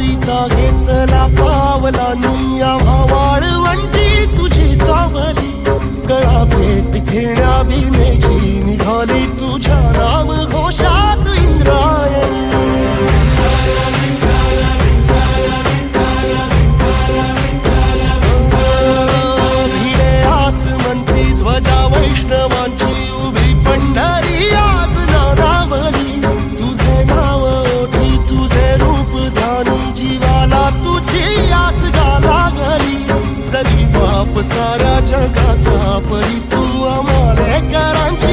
वारीचा घेतला पावलानी आवाळ वंची तुझी सावली. गळा भेट घेण्या भीमेची निघाली. सारा जगाचा परी तू आम्हाला करांची